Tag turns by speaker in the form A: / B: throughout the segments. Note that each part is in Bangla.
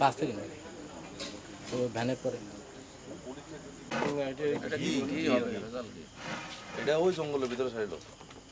A: পাঁচ থেকে নয় তো ভ্যানের পরে।
B: এটা ওই জঙ্গলের ভিতরে সাইড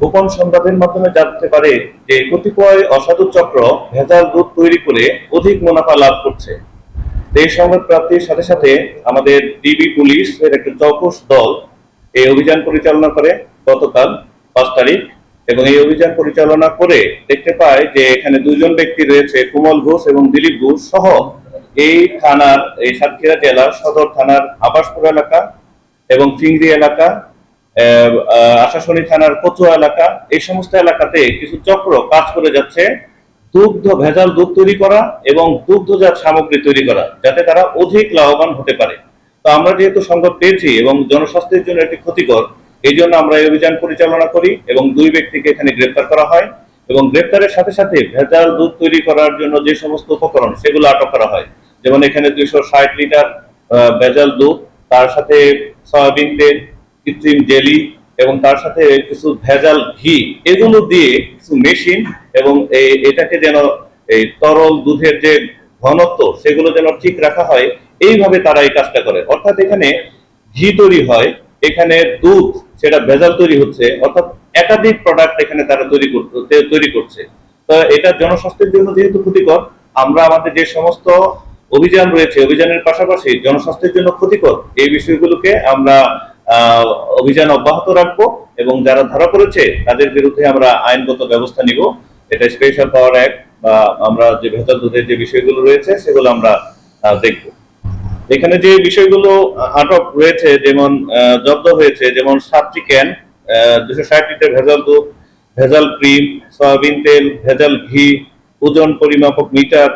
C: গোপন সংবাদের মাধ্যমে জানতে পারে যে কতিপয় অসাধু চক্র ভেজাল দুধ তৈরি করে অধিক মুনাফা লাভ করছে। এই সংবাদ প্রাপ্তির সাথে সাথে আমাদের ডিবি পুলিশ এর একটা চৌকস দল এই অভিযান পরিচালনা করে গতকাল পাঁচ তারিখ এবং এই অভিযান পরিচালনা করে দেখতে পায় যে এখানে দুজন ব্যক্তি রয়েছে, কুমল ঘোষ এবং দিলীপ ঘোষ সহ এই থানার, এই সাতক্ষীরা জেলার সদর থানার আবাসপুর এলাকা এবং ফিংরি এলাকা আশাশুনি থানার কচুয়া এলাকা। এই সমস্ত এলাকাতে কিছু চক্র কাজ করে যাচ্ছে। দুগ্ধ ভেজাল দুধ তৈরি করা এবং দুগ্ধজাত সামগ্রী তৈরি করা, যাতে তারা অধিক লাভবান হতে পারে। তো আমরা যেহেতু সংবাদ পেয়েছি এবং জনস্বাস্থ্যের জন্য এটি ক্ষতিকর, এই জন্য আমরা এই অভিযান পরিচালনা করি এবং দুই ব্যক্তিকে এখানে গ্রেপ্তার করা হয় এবং গ্রেপ্তারের সাথে সাথে ভেজাল দুধ তৈরি করার জন্য যে সমস্ত উপকরণ, সেগুলো আটক করা হয়। যেমন এখানে দুইশো ষাট লিটার ভেজাল দুধ, তার সাথে সয়াবিন তেল কৃত্রিম জেলি এবং তার সাথে কিছু ভেজাল ঘি, এগুলো দিয়ে কিছু মেশিন এবং এটাকে যেন এই তরল দুধের যে ঘনত্ব, সেগুলো যেন ঠিক রাখা হয়, এইভাবে তারা এই কাজটা করে। অর্থাৎ এখানে ঘি তৈরি হয়, এখানে দুধ, সেটা ভেজাল তৈরি হচ্ছে, অর্থাৎ একাধিক প্রোডাক্ট এখানে তারা তৈরি করতে তৈরি করছে। তো এটা জনস্বাস্থ্যের জন্য যেহেতু ক্ষতিকর, আমরা আমাদের যে সমস্ত অভিযান রয়েছে, অভিযানের পাশাপাশি জনস্বাস্থ্যের জন্য ক্ষতিকর, এই বিষয়গুলোকে আমরা অভিযান অব্যাহত রাখব এবং যারা ধরা পড়েছে, তাদের বিরুদ্ধে আমরা আইনগত ব্যবস্থা নিব। এটা স্পেশাল পাওয়ার অ্যাক্ট বা আমরা যে ভেতর দুধের যে বিষয়গুলো রয়েছে, সেগুলো আমরা দেখব। এখানে যে বিষয়গুলো আটক রয়েছে, যেমন জব্দ হয়েছে, যেমন সাতটি ক্যান দুশো ষাট লিটার ভেজাল দুধ, ভেজাল ক্রিম, সয়াবিন তেল, ভেজাল ঘি, ওজন পরিমাপক মিটার,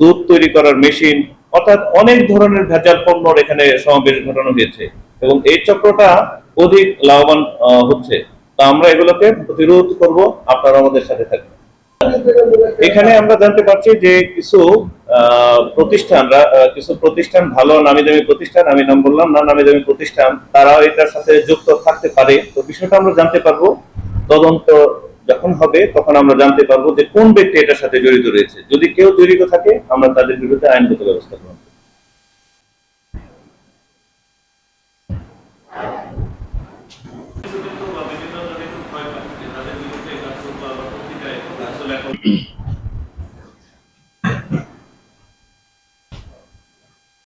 C: দুধ তৈরি করার মেশিন, অর্থাৎ অনেক ধরনের ভেজাল পণ্যর এখানে সমাবেশ ঘটানো হয়েছে। এবং এই চক্রটা অধিক লাভবান হচ্ছে। তা আমরা এগুলোকে প্রতিরোধ করব আপনারা আমাদের সাথে থাকবেন। এখানে আমরা জানতে পারছি যে কিছু আহ, কিছু প্রতিষ্ঠান ভালো নামি দামি প্রতিষ্ঠান আমি নাম বললাম না নামি দামি প্রতিষ্ঠান তারাও এটার সাথে যুক্ত থাকতে পারে। তো বিষয়টা আমরা জানতে পারব তদন্ত যখন হবে তখন আমরা জানতে পারব যে কোন ব্যক্তি এটার সাথে জড়িত রয়েছে। যদি কেউ জড়িত থাকে আমরা তাদের বিরুদ্ধে আইনগত ব্যবস্থা গ্রহণ খেলাধুলা